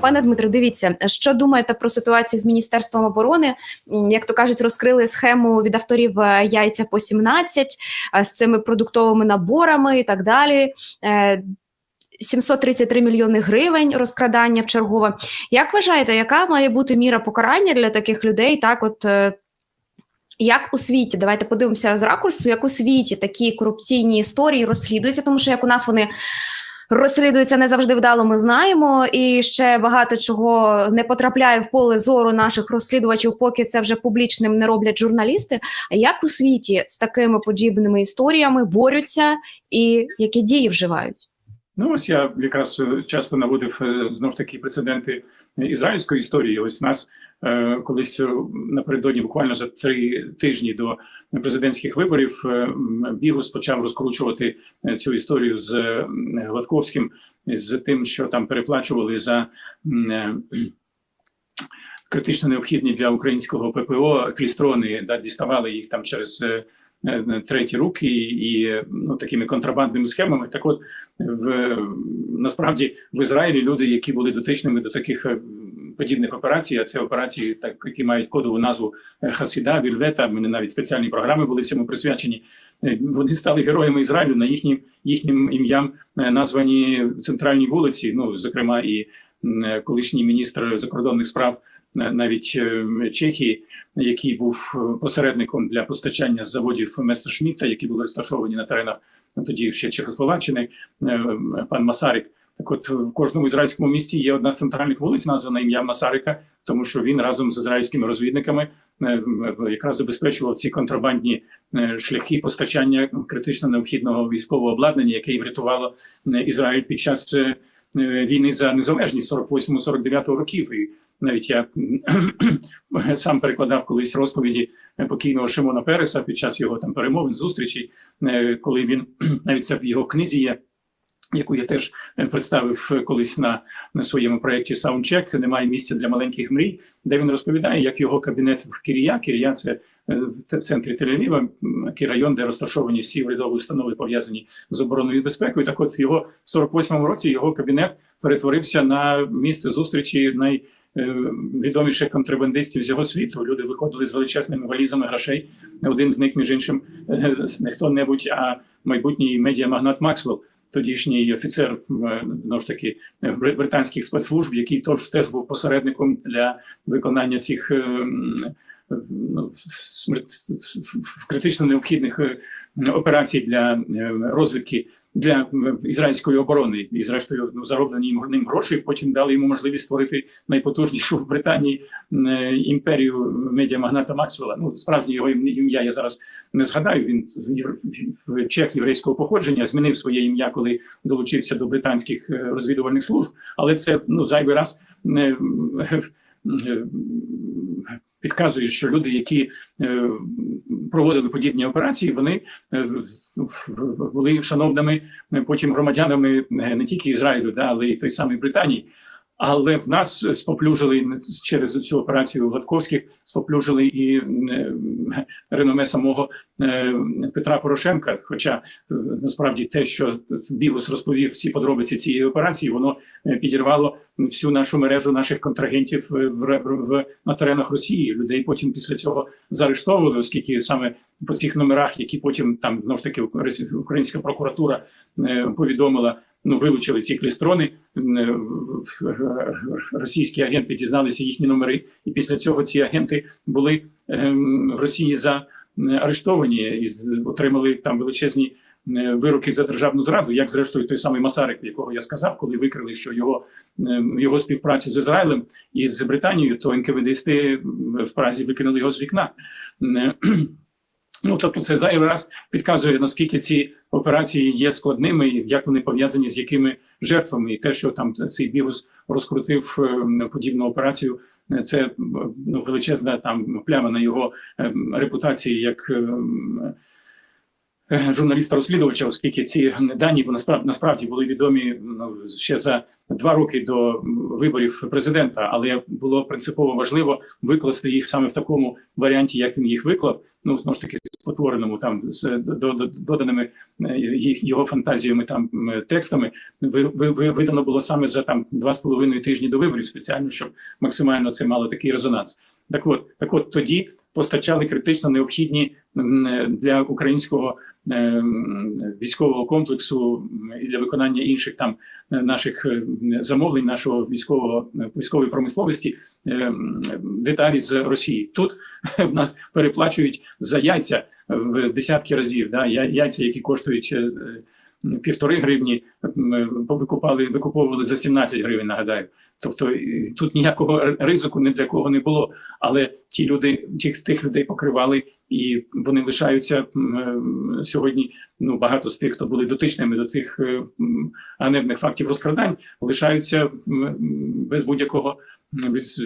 Пане Дмитро, дивіться, що думаєте про ситуацію з міністерством оборони? Як то кажуть, розкрили схему від авторів е, яйця по 17 е, з цими продуктовими наборами і так далі. Е, 733 мільйони гривень розкрадання в чергове. Як вважаєте, яка має бути міра покарання для таких людей? Так, от е, як у світі, давайте подивимося з ракурсу, як у світі такі корупційні історії розслідуються, тому що як у нас вони розслідуються не завжди вдало, ми знаємо, і ще багато чого не потрапляє в поле зору наших розслідувачів, поки це вже публічним не роблять журналісти. А як у світі з такими подібними історіями борються і які дії вживають? Ну, ось я якраз е, часто наводив е, знову ж таки прецеденти ізраїльської історії. Ось нас е, колись напередодні, буквально за три тижні до президентських виборів, Бігус почав розкручувати цю історію з е, Гладковським, з тим, що там переплачували за. Критично необхідні для українського ППО клістрони, да, діставали їх там через треті руки і, ну такими контрабандними схемами. Так, от в насправді в Ізраїлі люди, які були дотичними до таких е, подібних операцій, а це операції, так які мають кодову назву е, Хасіда, Вільвета. мене навіть спеціальні програми були цьому присвячені. Е, Вони стали героями Ізраїлю на їхнім їхнім ім'ям е, названі центральні вулиці. Ну зокрема, і е, колишній міністр закордонних справ. Е, Навіть е, Чехії, який був е, посередником для постачання заводів Местершмітта, які були розташовані на теренах ну, тоді ще Чехословаччини, пан Масарик. Так, от в кожному ізраїльському місті є одна з центральних вулиць, названа ім'я Масарика, тому що він разом з ізраїльськими розвідниками якраз забезпечував ці контрабандні шляхи постачання критично необхідного військового обладнання, яке і врятувало Ізраїль під час війни за незалежність 48-49 років. І навіть я сам перекладав колись розповіді покійного Шимона Переса під час його там перемовин, зустрічей, е, коли він навіть це в його книзі є. Яку я теж е, представив колись на, на своєму проєкті Soundcheck Немає місця для маленьких мрій, де він розповідає, як його кабінет в Кірія. Кірія це е, в центрі Тель-Авіва, м, такий район, де розташовані всі урядові установи пов'язані з обороною і безпекою. Так, от його в 48-му році його кабінет перетворився на місце зустрічі най е, відоміших контрабандистів з його світу. Люди виходили з величезними валізами грошей. Один з них, між іншим, е, не хто-небудь, а майбутній медіамагнат Максвелл, тодішній офіцер е, знову ж таки е, бри- британських спецслужб, який теж теж був посередником для виконання цих в критично необхідних е, операцій для е, розвідки для е, ізраїльської оборони. І зрештою ну, зароблені ним гроші. Потім дали йому можливість створити найпотужнішу в Британії імперію медіамагната Максвелла. Ну справжнє його ім'я я зараз не згадаю. Він в чех єврейського походження змінив своє ім'я, коли долучився до британських розвідувальних служб. Але це ну зайвий раз е, підказує, що люди, які е, проводили подібні операції, вони е, були шановними потім громадянами не тільки Ізраїлю, да, але й той самий Британії. Але в нас споплюжили через цю операцію Гладковських, споплюжили і е, реноме самого е, Петра Порошенка. Хоча е, насправді те, що Бігус розповів всі подробиці цієї операції, воно підірвало всю нашу мережу наших контрагентів в, в на теренах Росії. Людей потім після цього заарештовували, оскільки саме по цих номерах, які потім там знову ж таки українська прокуратура повідомила. Ну, вилучили ці клістрони. е, Російські агенти дізналися їхні номери, і після цього ці агенти були ем, в Росії за е, арештовані і отримали там величезні е, вироки за державну зраду, як зрештою той самий Масарик, якого я сказав, коли викрили, що його, е, його співпрацю з Ізраїлем і з Британією, то НКВДсти в Празі викинули його з вікна. Ну, тобто, це зайвий раз підказує, наскільки ці операції є складними, і як вони пов'язані з якими жертвами, і те, що там цей бігус розкрутив е, подібну операцію, е, це е, ну, величезна там пляма на його е, репутації як е, е, журналіста-розслідувача, оскільки ці дані насправді насправді були відомі ну, ще за два роки до виборів президента, але було принципово важливо викласти їх саме в такому варіанті, як він їх виклав. Ну знову ж таки, спотвореному там з до- доданими е, їх його фантазіями там текстами, ви, ви, ви видано було саме за там два з половиною тижні до виборів, спеціально щоб максимально це мало такий резонанс. Так от, так от тоді постачали критично необхідні для українського е, військового комплексу і для виконання інших там е, наших е, замовлень, нашого військового е, військової промисловості е, деталі з Росії. Тут в нас переплачують за яйця в десятки разів. Да, яйця, які коштують е, е, півтори гривні, повикупали, викуповували за 17 гривень. Нагадаю. Тобто тут ніякого ризику ні для кого не було. Але ті люди, тих, тих людей покривали, і вони лишаються е, сьогодні. Ну багато з тих, хто були дотичними до тих е, ганебних фактів розкрадань, лишаються без будь-якого без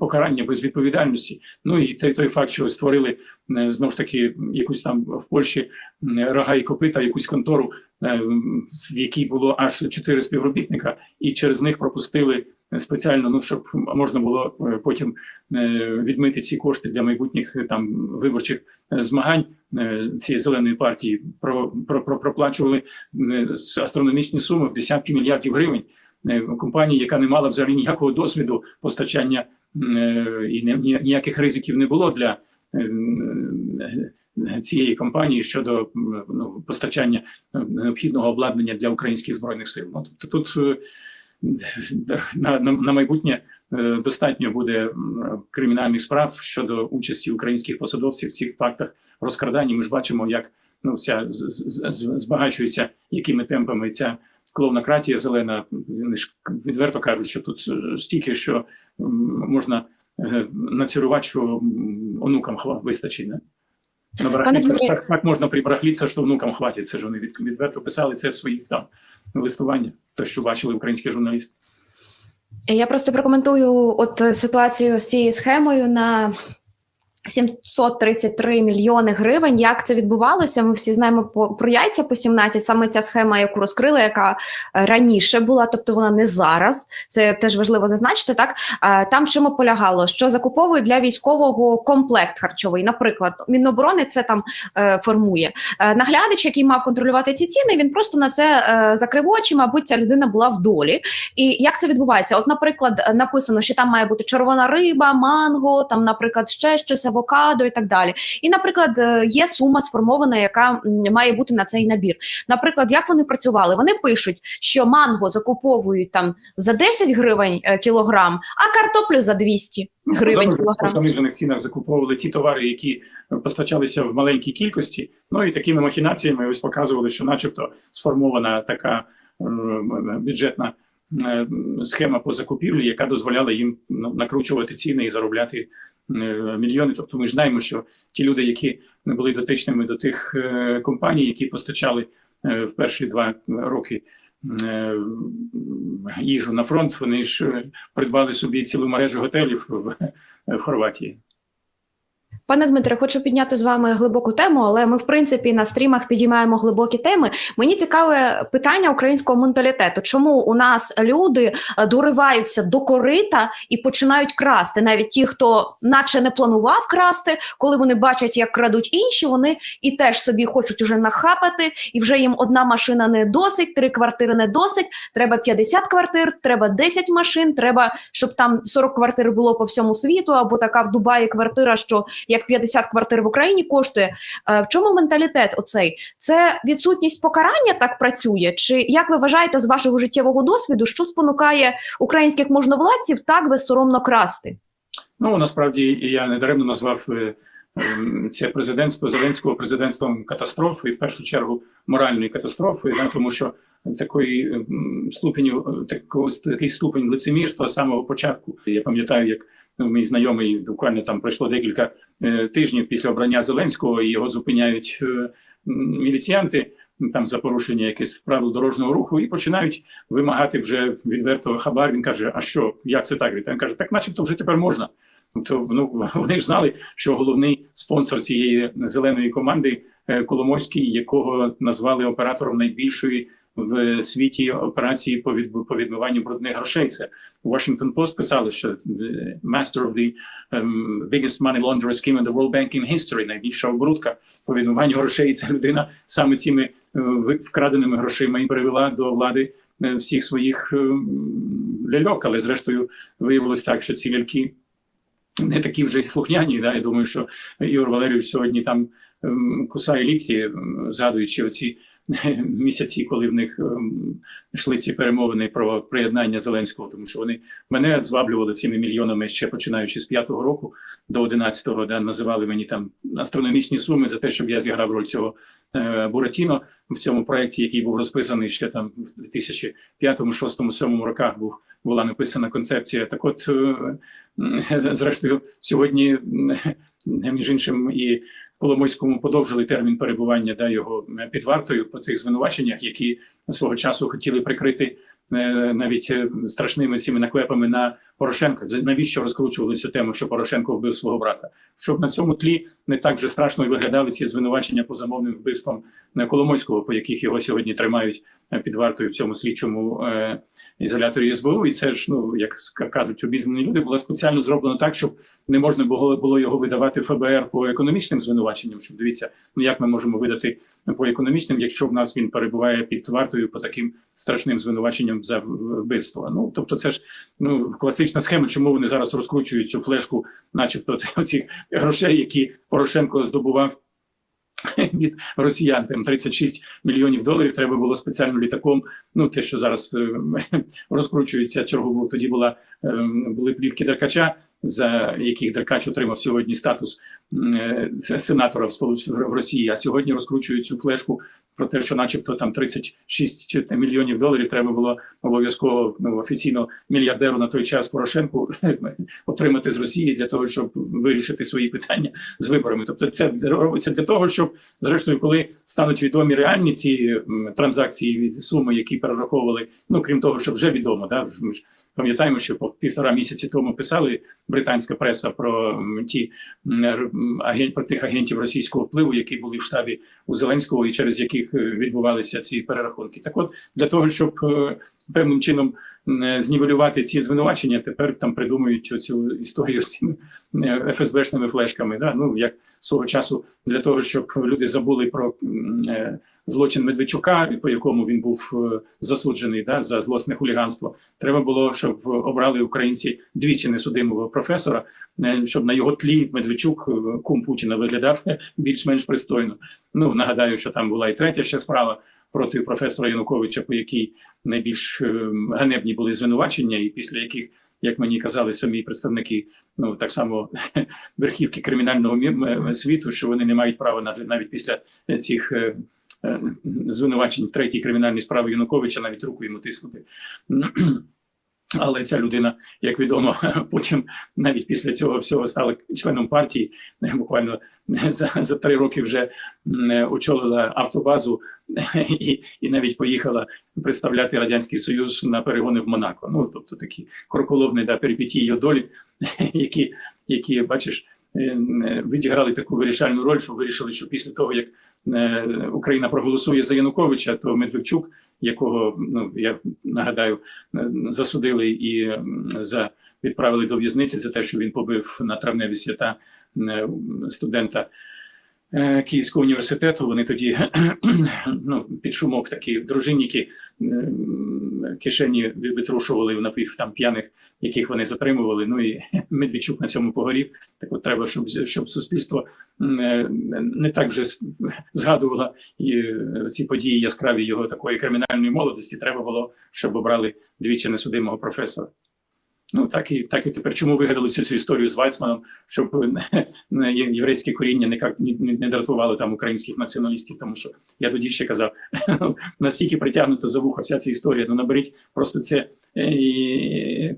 покарання, без відповідальності. Ну і той, той факт, що створили е, знову ж таки якусь там в Польщі рога і копита, якусь контору, е, в якій було аж чотири співробітника, і через них пропустили спеціально, ну щоб можна було е, потім відмити ці кошти для майбутніх там виборчих змагань цієї зеленої партії. Про, про, про проплачували астрономічні суми в десятки мільярдів гривень. Е, Компанії, яка не мала взагалі ніякого досвіду постачання е, і ніяких ризиків не було для е, цієї компанії щодо ну, постачання необхідного обладнання для українських збройних сил. Ну, тобто тут на, на, на майбутнє достатньо буде кримінальних справ щодо участі українських посадовців в цих фактах розкрадань. І Ми ж бачимо, як ну вся з- збагачується якими темпами ця клоунократія зелена. Відверто кажуть, що тут стільки, що можна е, націрувати, що онукам вистачить. Не? Так, так можна прибрахліться, що внукам хватить. Це ж вони відверто писали це в своїх там листуваннях, те, що бачили українські журналісти. Я просто прокоментую от ситуацію з цією схемою на 733 мільйони гривень. Як це відбувалося? Ми всі знаємо про яйця по 17, саме ця схема, яку розкрили, яка е, раніше була, тобто вона не зараз. Це теж важливо зазначити. Так там в чому полягало, що закуповують для військового комплект харчовий. Наприклад, Міноборони це там е, формує. Е, наглядач, який мав контролювати ці ціни, він просто на це закрив очі. Мабуть, ця людина була в долі. І як це відбувається? От, наприклад, написано, що там має бути червона риба, манго, там, наприклад, ще щось, авокадо і так далі. І, наприклад, е, є сума сформована, яка має бути на цей набір. Наприклад, як вони працювали? Вони пишуть, що манго закуповують там за 10 гривень е, кілограм, а картоплю за 200 гривень кілограм. занижених цінах закуповували ті товари, які постачалися в маленькій кількості. Ну і такими махінаціями ось показували, що, начебто, сформована така бюджетна схема по закупівлі, яка дозволяла їм ну, накручувати ціни і заробляти е, мільйони. Тобто, ми ж знаємо, що ті люди, які не були дотичними до тих е, компаній, які постачали е, в перші два роки. е, Їжу на фронт, вони ж е, придбали собі цілу мережу готелів в, в Хорватії. Пане Дмитре, хочу підняти з вами глибоку тему, але ми, в принципі, на стрімах підіймаємо глибокі теми. Мені цікаве питання українського менталітету. Чому у нас люди е, дориваються до корита і починають красти? Навіть ті, хто наче не планував красти, коли вони бачать, як крадуть інші, вони і теж собі хочуть уже нахапати, і вже їм одна машина не досить, три квартири не досить. Треба 50 квартир, треба 10 машин, треба, щоб там 40 квартир було по всьому світу, або така в Дубаї квартира, що як 50 квартир в Україні коштує. Е, В чому менталітет оцей? Це відсутність покарання так працює? Чи як ви вважаєте з вашого життєвого досвіду, що спонукає українських можновладців так безсоромно красти? Ну насправді я не даремно назвав е, ем, це президентство Зеленського президентством катастрофи, і в першу чергу моральної катастрофи, да, тому що такої ступеню, е, такий ступень лицемірства самого початку. Я пам'ятаю, як мій знайомий буквально там пройшло декілька е, тижнів після обрання Зеленського, і його зупиняють е, міліціянти. Там за порушення якихось правил дорожнього руху і починають вимагати вже відверто хабар. Він каже: А що, як це так? Він каже, так, начебто, вже тепер можна. Тобто, ну вони ж знали, що головний спонсор цієї зеленої команди е, Коломойський, якого назвали оператором найбільшої в світі операції по відмиванню брудних грошей. Це Washington Post писали, що master of the um, biggest money laundering scheme in the world banking history, найбільша оборудка по відмиванню грошей. Ця людина саме цими е, вкраденими грошима і привела до влади е, всіх своїх е, ляльок. Але зрештою виявилось так, що ці ляльки не такі вже й слухняні. Да? Я думаю, що Ігор Валерійович сьогодні там ем, кусає лікті, ем, згадуючи оці місяці, коли в них ем, йшли ці перемовини про приєднання Зеленського, тому що вони мене зваблювали цими мільйонами ще починаючи з п'ятого року до одинадцятого, де називали мені там астрономічні суми за те, щоб я зіграв роль цього е, Буратіно в цьому проєкті, який був розписаний ще там в 2005, 2006, 2007 роках. Був була написана концепція. Так, от е, зрештою, сьогодні між іншим і Коломойському подовжили термін перебування да, його е, під вартою по цих звинуваченнях, які свого часу хотіли прикрити е, навіть е, страшними цими наклепами на Порошенка. Навіщо розкручували цю тему, що Порошенко вбив свого брата? Щоб на цьому тлі не так вже страшно виглядали ці звинувачення по замовним вбивствам Коломойського, по яких його сьогодні тримають е, під вартою в цьому слідчому е, ізоляторі СБУ. І це ж, ну як кажуть обізнані люди, було спеціально зроблено так, щоб не можна було, було його видавати ФБР по економічним звинуваченням. Щоб дивіться, ну як ми можемо видати по економічним, якщо в нас він перебуває під вартою по таким страшним звинуваченням за в- в- вбивство. Ну тобто, це ж ну класична схема, чому вони зараз розкручують цю флешку, начебто цих грошей, які Порошенко здобував. Від росіян там 36 мільйонів доларів треба було спеціально літаком. Ну те, що зараз е, розкручується чергову. Тоді була е, були плівки Деркача, за яких Деркач отримав сьогодні статус е, сенатора в в Росії. А сьогодні розкручують цю флешку про те, що, начебто, там 36 мільйонів доларів треба було обов'язково ну, офіційно мільярдеру на той час Порошенку отримати з Росії для того, щоб вирішити свої питання з виборами. Тобто, це робиться для того, щоб зрештою, коли стануть відомі реальні ці транзакції, суми, які перераховували, ну крім того, що вже відомо, да пам'ятаємо, що по півтора місяці тому писали британська преса про ті про тих агентів російського впливу, які були в штабі у Зеленського, і через яких е, відбувалися ці перерахунки. Так, от для того, щоб е, певним чином знівелювати ці звинувачення, тепер там придумують цю історію з цими е, ФСБшними флешками. Да? Ну як свого часу для того, щоб люди забули про е, злочин Медведчука, по якому він був е, засуджений да, за злосне хуліганство. Треба було, щоб обрали українці двічі несудимого професора, е, щоб на його тлі Медведчук, е, кум Путіна, виглядав е, більш-менш пристойно. Ну нагадаю, що там була і третя ще справа проти професора Януковича, по якій найбільш е, ганебні були звинувачення, і після яких. Як мені казали самі представники, ну так само верхівки кримінального мі- світу, що вони не мають права навіть навіть після цих е, е, звинувачень в третій кримінальній справі Януковича навіть руку йому тиснути. Але ця людина, як відомо, потім навіть після цього всього стала членом партії. Буквально за, за три роки вже очолила автобазу і, і навіть поїхала представляти радянський союз на перегони в Монако. Ну тобто такі кроколобні да, перепіті її долі, які, які бачиш, відіграли таку вирішальну роль, що вирішили, що після того як е, Україна проголосує за Януковича, то Медведчук, якого ну я нагадаю, е, засудили і за відправили до в'язниці за те, що він побив на травневі свята е, студента. Е, Київського університету вони тоді ну, під шумок такі дружинники кишені ви- витрушували в напів там п'яних, яких вони затримували. Ну і Медведчук на цьому погорів. Так от треба, щоб, щоб суспільство е, не так вже згадувало е, ці події яскраві його такої кримінальної молодості. Треба було, щоб обрали двічі несудимого професора. Ну так і так і тепер. Чому вигадали цю, цю історію з Вайцманом, щоб не- єврейське коріння ніяк не, не, не дратували там українських націоналістів, тому що я тоді ще казав, настільки притягнута за вуха вся ця історія. Ну наберіть просто це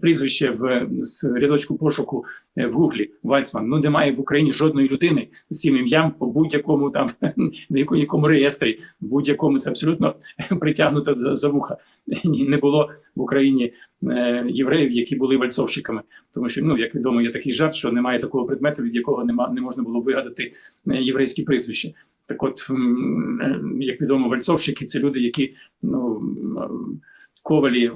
прізвище в рядочку пошуку е, в гуглі Вальцман. Ну немає в Україні жодної людини з цим ім'ям по будь-якому там в якому реєстрі, в будь-якому це абсолютно притягнуто за, за вуха. Не було в Україні е, євреїв, які були вальцовщиками, тому що ну як відомо, є такий жарт, що немає такого предмету, від якого нема не можна було вигадати е, єврейське прізвище. Так от, як відомо, вальцовщики це люди, які ну, ковалі,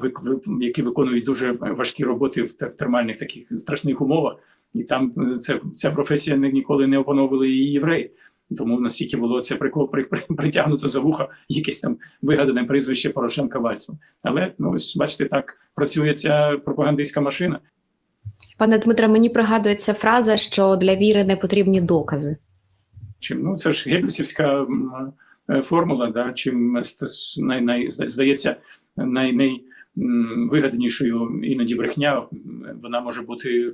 які виконують дуже важкі роботи в термальних таких страшних умовах. І там е, це, ця професія ніколи не опановували її євреї. Тому настільки було це прикол при, при, притягнуто за вуха якесь там вигадане прізвище Порошенка Вальцем. Але ну ось бачите, так працює ця пропагандистська машина. Пане Дмитре, мені пригадується фраза, що для віри не потрібні докази. Чим ну це ж е, формула, да, чим стас- най, най, здається най, най, іноді брехня, вона може бути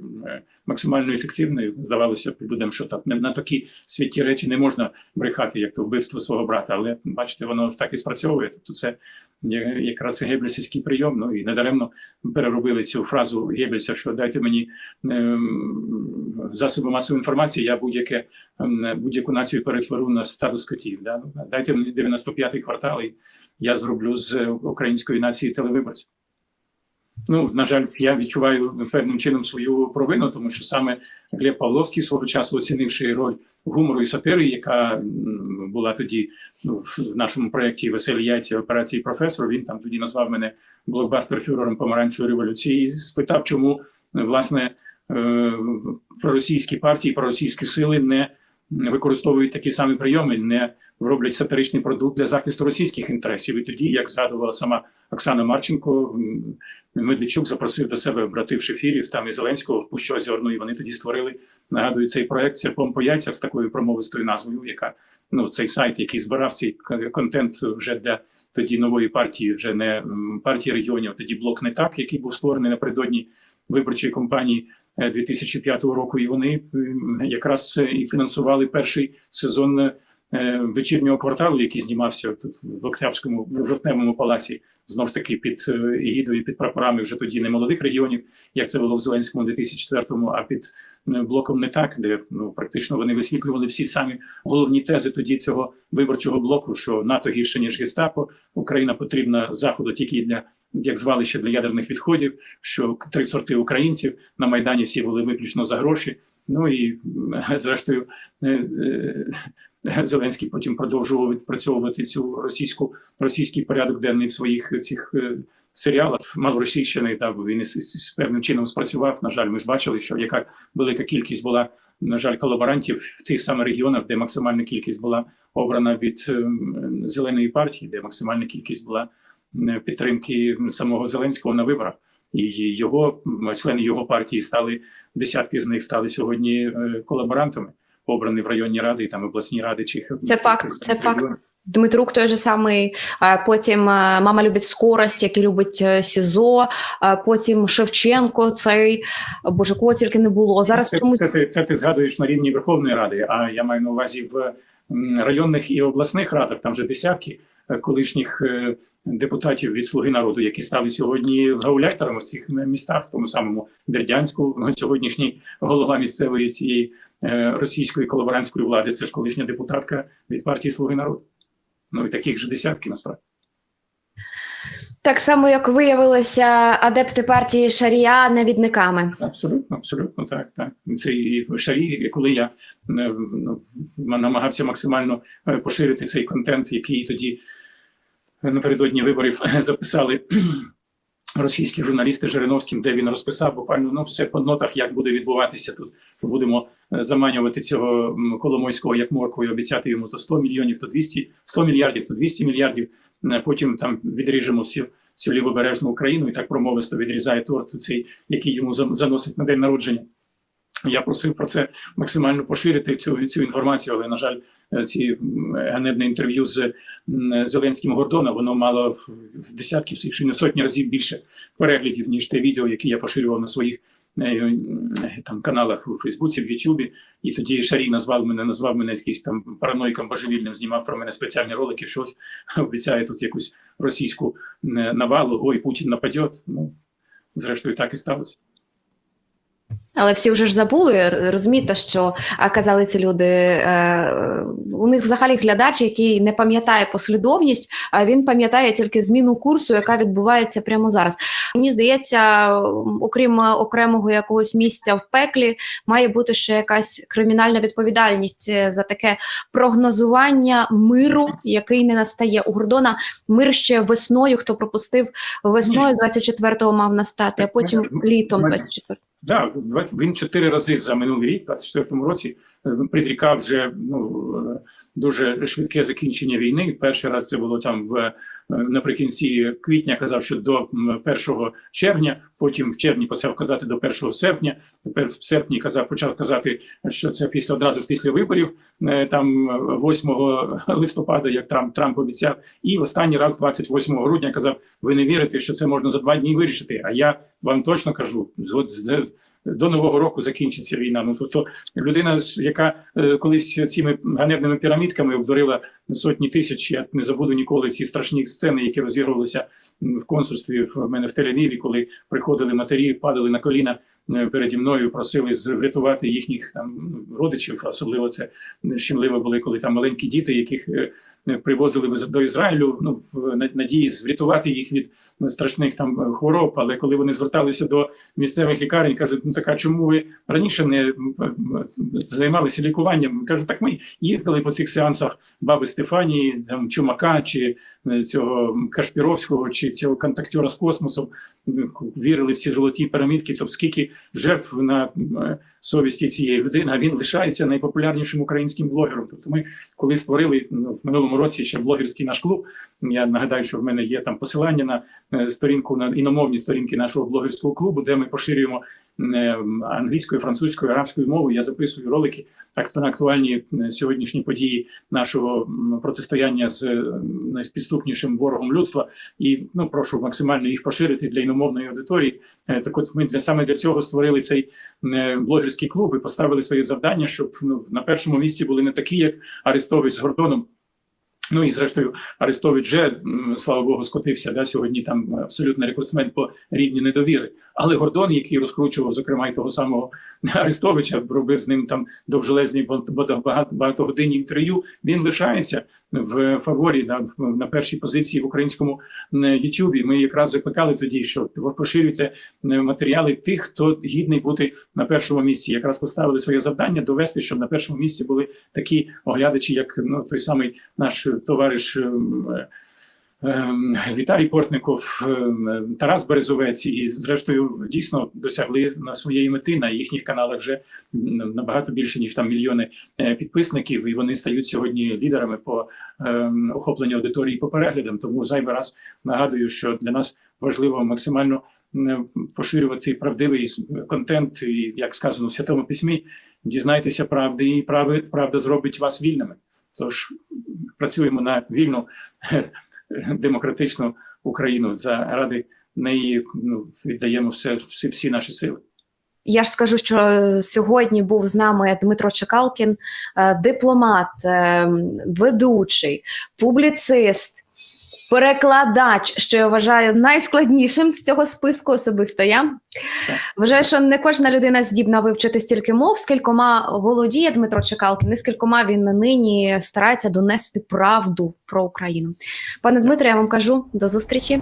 максимально ефективною. Здавалося б людям, що так не- на такі святі речі не можна брехати, як то вбивство свого брата. Але бачите, воно так і спрацьовує. Тобто це якраз гебельсівський прийом. Ну і недаремно переробили цю фразу Геббельса, що дайте мені ем, засоби масової інформації, я будь-яке ем, будь-яку націю перетворю на стадо скотів. Да? Ну, Дайте мені 95-й квартал, і я зроблю з е, української нації телевиборців. Ну, на жаль, я відчуваю певним чином свою провину, тому що саме Глеб Павловський свого часу, оцінивши роль гумору і сатири, яка була тоді в нашому проєкті Веселі яйця операції професор. Він там тоді назвав мене блокбастер-фюрером помаранчевої революції і спитав, чому власне е, проросійські партії, проросійські сили не використовують такі самі прийоми, не роблять сатиричний продукт для захисту російських інтересів. І тоді, як згадувала сама Оксана Марченко, Медведчук запросив до себе братив Шефірів там і Зеленського в Пущу Озерну, і вони тоді створили, нагадую, цей проект «Серпом по яйцях з такою промовистою назвою, яка ну цей сайт, який збирав цей контент вже для тоді нової партії, вже не партії регіонів, тоді блок не так, який був створений напередодні виборчої кампанії 2005 року. І вони якраз е, і фінансували перший сезон е, вечірнього кварталу, який знімався тут в Октябрському в жовтневому палаці, знову ж таки під е, егідою, під прапорами вже тоді не молодих регіонів, як це було в Зеленському 2004-му, а під е, блоком не так, де ну практично вони висвітлювали всі самі головні тези тоді цього виборчого блоку, що НАТО гірше ніж гестапо, Україна потрібна заходу тільки для як звалище для ядерних відходів, що три сорти українців на майдані всі були виключно за гроші. Ну і зрештою е, е, Зеленський потім продовжував відпрацьовувати цю російську російський порядок денний в своїх цих е, серіалах малоросійщини. Та він із певним чином спрацював. На жаль, ми ж бачили, що яка велика кількість була на жаль колаборантів в тих самих регіонах, де максимальна кількість була обрана від ем, зеленої партії, де максимальна кількість була е, підтримки самого Зеленського на виборах. І його члени його партії стали десятки з них стали сьогодні е, колаборантами, обрані в районні ради, і там обласні ради чи Це факт, це факт. Дмитрук той же самий, е, потім е, мама любить скорость, який любить е, СІЗО, е, потім Шевченко, цей боже, кого тільки не було. Зараз це, чомусь це, ти- це ти згадуєш на рівні Верховної Ради, а я маю на увазі в районних і обласних радах. Там вже десятки е, колишніх е, депутатів від Слуги народу, які стали сьогодні гауляйтерами в цих містах, в тому самому Бердянську. Ну, Сьогоднішній голова місцевої цієї е, російської колаборантської влади. Це ж колишня депутатка від партії Слуги народу. Ну і таких же десятки насправді. Так само, як виявилося, адепти партії Шарія навідниками. Абсолютно, абсолютно так. так. Це і шарі, коли я е, ну, намагався максимально е, поширити цей контент, який тоді напередодні виборів записали російські журналісти Жириновським, де він розписав буквально ну все по нотах, як буде відбуватися тут. Що будемо е, заманювати цього Коломойського як морквою, обіцяти йому то 100 мільйонів, то 200, 100 мільярдів, то 200 мільярдів. Е, Потім там відріжемо всі всю лівобережну Україну і так промовисто відрізає торт цей, який йому заносить на день народження. Я просив про це максимально поширити цю, цю інформацію, але на жаль, е, ці ганебне інтерв'ю з Зеленським Гордона воно мало в, в десятки, якщо не сотні разів більше переглядів, ніж те відео, яке я поширював на своїх е, там каналах у Фейсбуці, в Ютубі. І тоді Шарій назвав мене, назвав мене якийсь там параноїком божевільним, знімав про мене спеціальні ролики, щось обіцяє тут якусь російську е, навалу. Ой, Путін нападет. Ну, зрештою, так і сталося. Але всі вже ж забули, розумієте, що а, казали ці люди. Е, у них взагалі глядач, який не пам'ятає послідовність, а він пам'ятає тільки зміну курсу, яка відбувається прямо зараз. Мені здається, окрім окремого якогось місця в пеклі, має бути ще якась кримінальна відповідальність е, за таке прогнозування миру, який не настає. У Гордона мир ще весною, хто пропустив весною 24-го мав настати, а потім літом 24-го. Да, в 20 він чотири рази за минулий рік, в 24-му році, предрікав вже ну, дуже швидке закінчення війни. Перший раз це було там в е, наприкінці квітня. Казав, що до м, 1 червня, потім в червні почав казати до 1 серпня. Тепер в серпні казав, почав казати, що це після одразу ж після виборів, е, там е, 8 листопада, як Трамп Трамп обіцяв, і останній раз 28 грудня казав: ви не вірите, що це можна за два дні вирішити. А я вам точно кажу, до нового року закінчиться війна. Ну тобто людина, яка е, колись цими ганебними пірамідками обдурила сотні тисяч. Я не забуду ніколи ці страшні сцени, які розігрувалися в консульстві в мене в Тель-Авіві, коли приходили матері, падали на коліна. Е, Переді мною просили врятувати їхніх там родичів, особливо це щемливо були, коли там маленькі діти, яких е, е, привозили до Ізраїлю, ну в надії врятувати їх від страшних там хвороб. Але коли вони зверталися до місцевих лікарень, кажуть, ну така чому ви раніше не займалися лікуванням? Кажуть, так ми їздили по цих сеансах баби Стефанії, там Чумака чи цього Кашпіровського, чи цього контактера з космосом. Вірили всі золоті пірамідки. Тобто скільки жертв на е, совісті цієї людини, а він лишається найпопулярнішим українським блогером. Тобто, ми коли створили ну, в минулому році ще блогерський наш клуб. Я нагадаю, що в мене є там посилання на е, сторінку на іномовні сторінки нашого блогерського клубу, де ми поширюємо е, англійською, французькою, арабською мовою. Я записую ролики на актуальні е, сьогоднішні події нашого протистояння з найспідступнішим ворогом людства. І ну прошу максимально їх поширити для іномовної аудиторії. Так, от ми для саме для цього створили цей е, блогерський клуби поставили своє завдання, щоб ну, на першому місці були не такі, як Арестович з Гордоном. Ну і зрештою, Арестович вже, слава Богу, скотився. Да, сьогодні там абсолютно рекордсмен по рівні недовіри. Але Гордон, який розкручував, зокрема, і того самого Арестовича, робив з ним там довжелезні багатогодинні інтерв'ю. Він лишається в фаворі в- на першій позиції в українському Ютубі. Ми якраз закликали тоді, що поширюйте матеріали тих, хто гідний бути на першому місці. Якраз поставили своє завдання довести, щоб на першому місці були такі оглядачі, як ну той самий наш товариш. Ем, Віталій Портников, ем, Тарас Березовець, і зрештою дійсно досягли на своєї мети на їхніх каналах вже набагато більше ніж там мільйони е, підписників, і вони стають сьогодні лідерами по ем, охопленню аудиторії по переглядам. Тому зайвий раз нагадую, що для нас важливо максимально поширювати правдивий контент, і як сказано в святому письмі, дізнайтеся правди, і правда зробить вас вільними. Тож працюємо на вільну демократичну Україну. Заради неї ну, віддаємо все, всі, всі наші сили. Я ж скажу, що сьогодні був з нами Дмитро Чекалкін, е, дипломат, е, ведучий, публіцист, перекладач, що я вважаю найскладнішим з цього списку особисто я. Вважаю, що не кожна людина здібна вивчити стільки мов, скількома володіє Дмитро Чекалкін, і скількома він нині старається донести правду про Україну. Пане Дмитре, я вам кажу до зустрічі.